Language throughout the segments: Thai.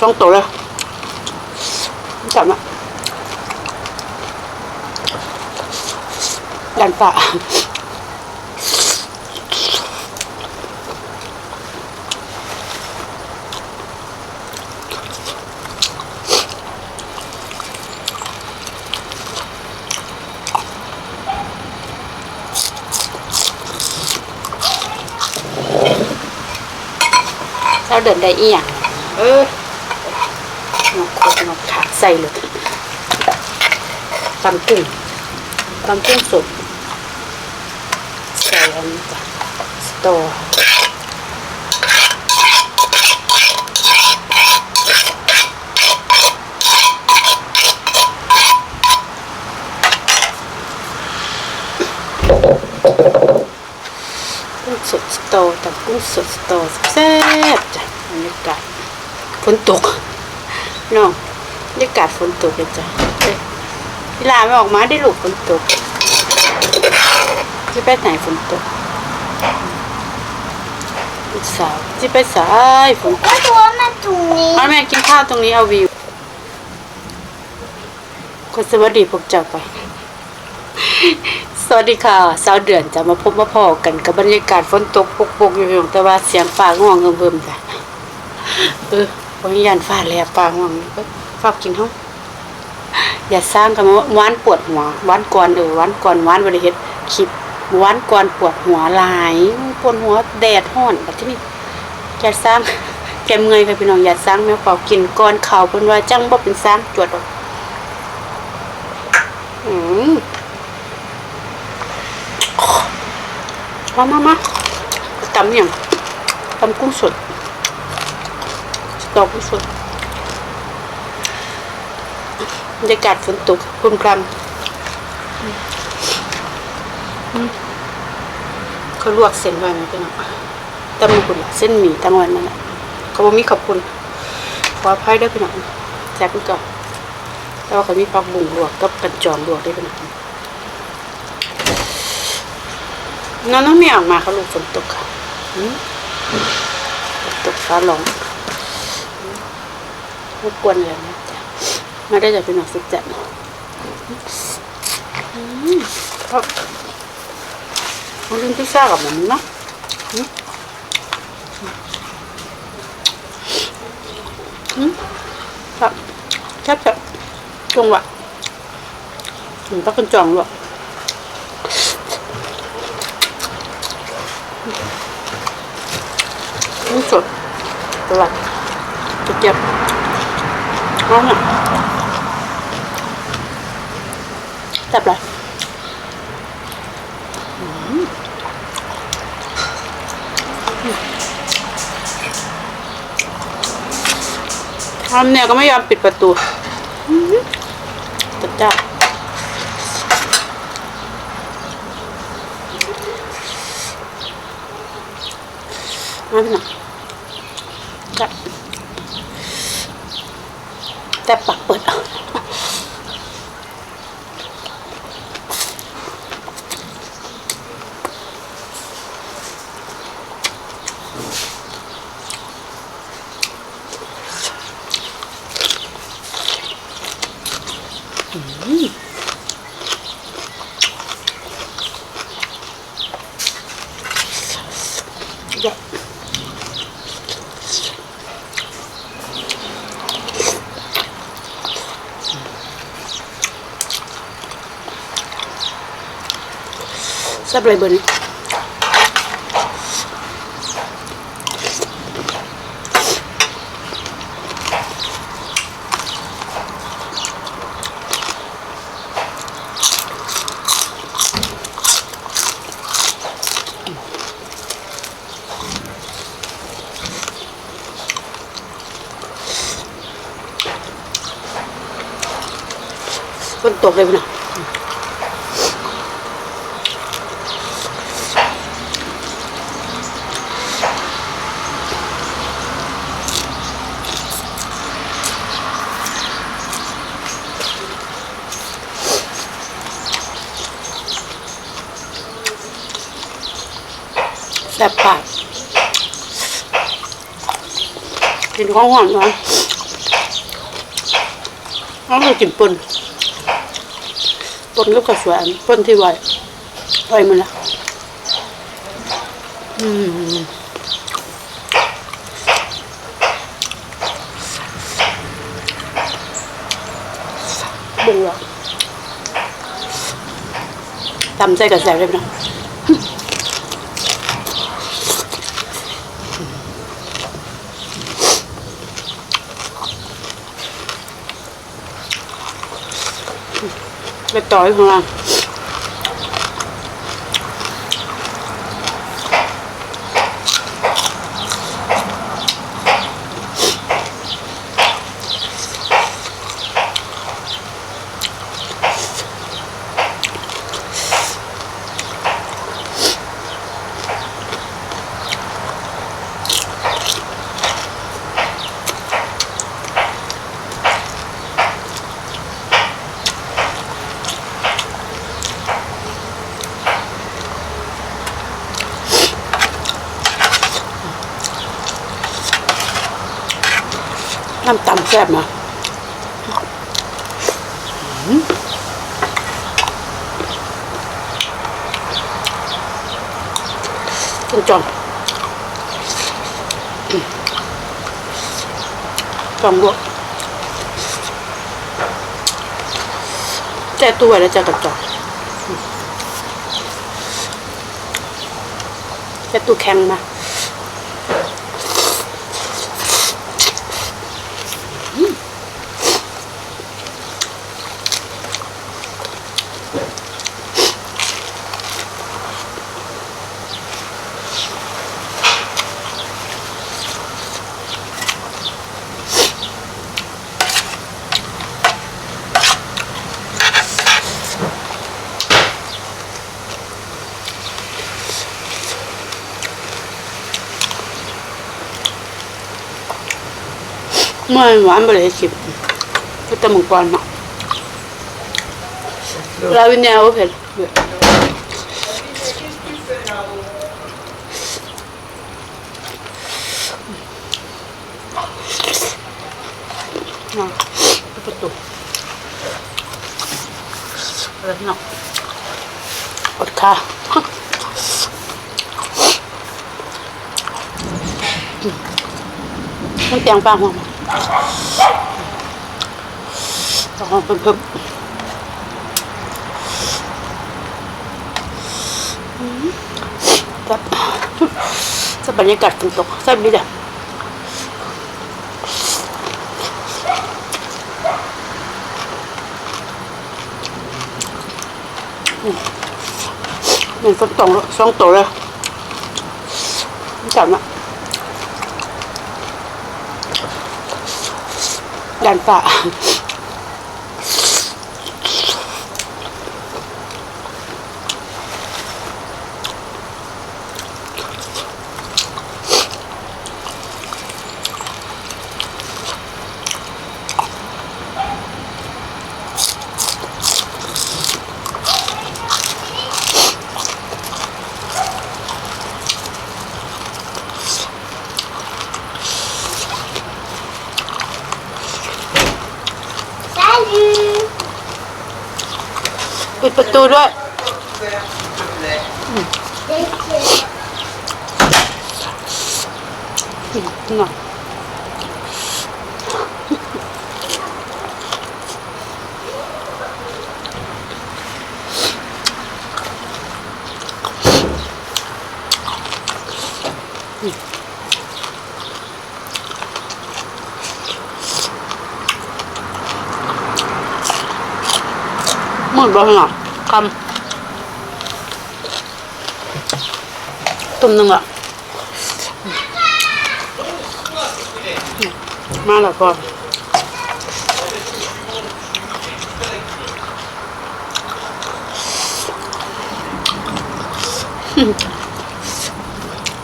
สองตัวเลยจับมาดั ส่เลยตำกุ้งตำกุ้งสดใส่อันนี้จ้ะสตอสดสตอตำกุ้งสดสตอแซ่บจ้ะบรรยากาศฝนตกน้อง บรรยากาศฝนตกเลยจ้ะเอ้ยเวลาไม่ออกมาได้ลูกฝนตกจะไปไหนฝนตกลูกสาวจะไปสายฝนตกก็ตัวมันตรงนี้เอาแม่กินข้าวตรงนี้เอาวิวคนสวัสดีพวกเจ้าไป สวัสดีค่ะสาวเดือนจะมาพบมาพอกันกับบรรยากาศฝนตกปกๆอยู่ๆแต่ว่าเสียงฟ้าง่วงเบิ่มๆจ้ะเออพอยันฟ้าแลบฟ้าง่วงเอ้าวกินเฮาอย่าสร้างกันมาวานปวดหัววานก่อนเออวานก่อนวานบ่ได้เฮ็ดคลิปหวานก่อนปวดหัวหลายปวดหัวแดดร้อนบัดนี้อย่าสร้างแกเมื่อยค่ะพี่น้องอย่าสร้างแม่เป่ากินก้อนเข่าเพิ่นว่าจังบ่เป็นสร้างจวดออกอืมมามามาตำอย่างตำกุ้งสดดอกกุ้งสด บรรยากาศฝนตกครึมครำอืมเขาลวกเส้นไว้ไหมพี่น้องตำมุกุละเส้นหมี่ทั้งวันนั่นแหละเขาบอกมีขอบคุณ ขออภัยด้วยพี่น้องแซ่บก่อนแต่ว่าเขามีผักบุ้งลวกกับกันจองลวกได้วยพี่น้องน้องน้องไม่ออกมาเขาลูกฝนตกค่ะฝนตกฟ้าร้องรบกวนเลยนะ จ๊ะมาได้จากพี่น้องสุดจัดอืมครับมันเป็นพิซซ่ากับมันนะครับแคบแบบจงหวะถึงต้องเป็นจองหรอกนี่สดตลาดจะเก็บร้อนอะแซ่บเลยทำเนี่ยก็ไม่ยอมปิดประตูอื้อหือจัดจ้ามาพี่น้องจับแต่ปักเปิด ยอะแซ่บเลยเบอร์นี้ฝน ตกเลยพี่น้องแซ่บปากกินของหวานหวานอ๋อเรากินปน ปนลูกกาแฟอันปนที่ไหวไหวมันละอืมเบึงอะตำใส่กระแสเลยนะ ไปต่อยข้า งล่างน้ำตำแซ่บมาอืมคุณจอมจอมบวกแต่ตัวแล้วจะกระจอกอืมแต่ตัวแข็งนะ เมื่อหวานบริสิบก็ตะมุกก่อนเนาะลาวินยาโอเพนนะประตูอะไรเนาะอดค่ะต้องเตียงปลาหัวมา ต้องเพิ่มเพิ่มจับจับบรรยากาศ ฝน ตกแซ่บดีจ้ะเหมือนฝนตกแล้วสองตัวเลยจับนะดันป่าปิดประตูด้วยอื มน่ะมืดบ้างอะคำตุ่มหนึ่งอะ มาแล้วก่อน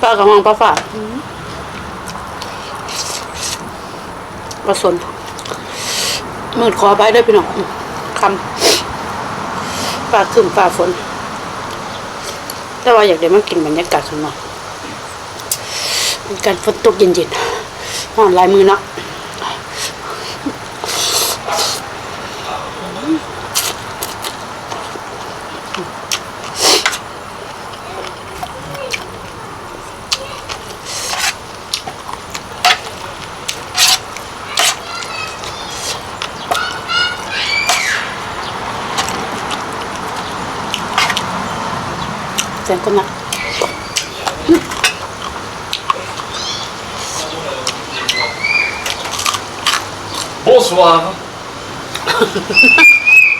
ปลากระมังปลาฝาดปลาสนมืดขอไปได้พี่น้องคำ ฟ้าขึ้นฟ้าฝน แต่ว่าอยากได้มันกินบรรยากาศข้างนอกเป็นการฝนตกเย็นๆห้อนลายมือเนาะ เสียงคนน่ะ Bonsoir.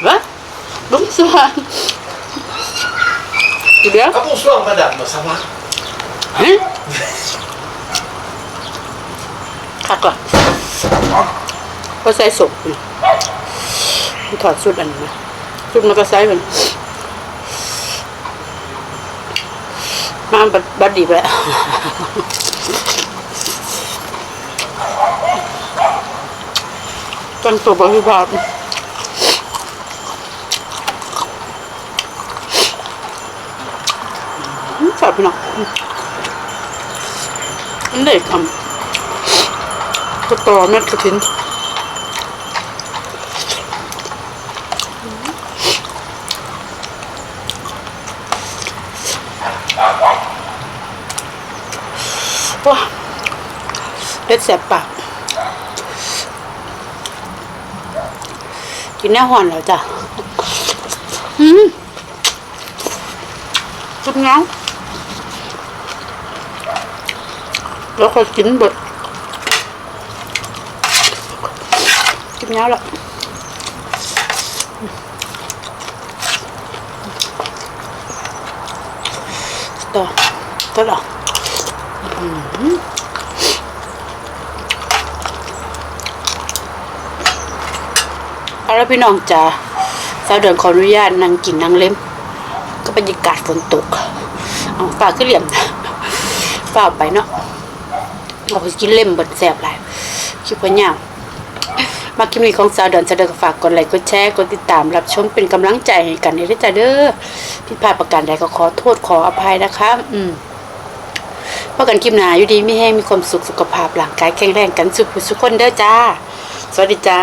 What? Bonsoir. Tu bien Ah bonsoir madame, ça va Hein? คักล่ะก็ใส่ศพนี่มันถอ ดสุดอันนี้นะสุดมันก็ใส่มันมาบัดบัดดีไปแล้วตั้งตัวบริบาลจับไปหน่อยอันเด็กทำก็ต่อเม็ดกระถิน ว้าเล็ดแสบปากกินแน่หอนแล้วจ้ะอืมจุดเงาแล้วก็กินเบิดกินแล้วล่ะต่อต่อละ เอาละพี่น้องจ๋าสาวเดือนขออนุญาตนั่งกินนั่งเล่มก็บรรยากาศฝนตก เอาฝากขึ้นเหลี่ยมฝากไปเนาะเอาไปกินเล่มบดแสบหลายคิดว่าย่างมาคลิปนี้ของสาวเดอนจะเดินฝากกดไลค์กดแชร์กดติดตามรับชมเป็นกำลังใจให้กันในด้วยจ้าเด้อผิดพลาดประการใดก็ขอโทษขออภัยนะคะ อืม พบกันคลิปหนาอยู่ดีไม่แห้งมีความสุขสุขภาพร่างกายแข็งแรงกันสุขสุขคนเด้อจ้า สวัสดีจ้า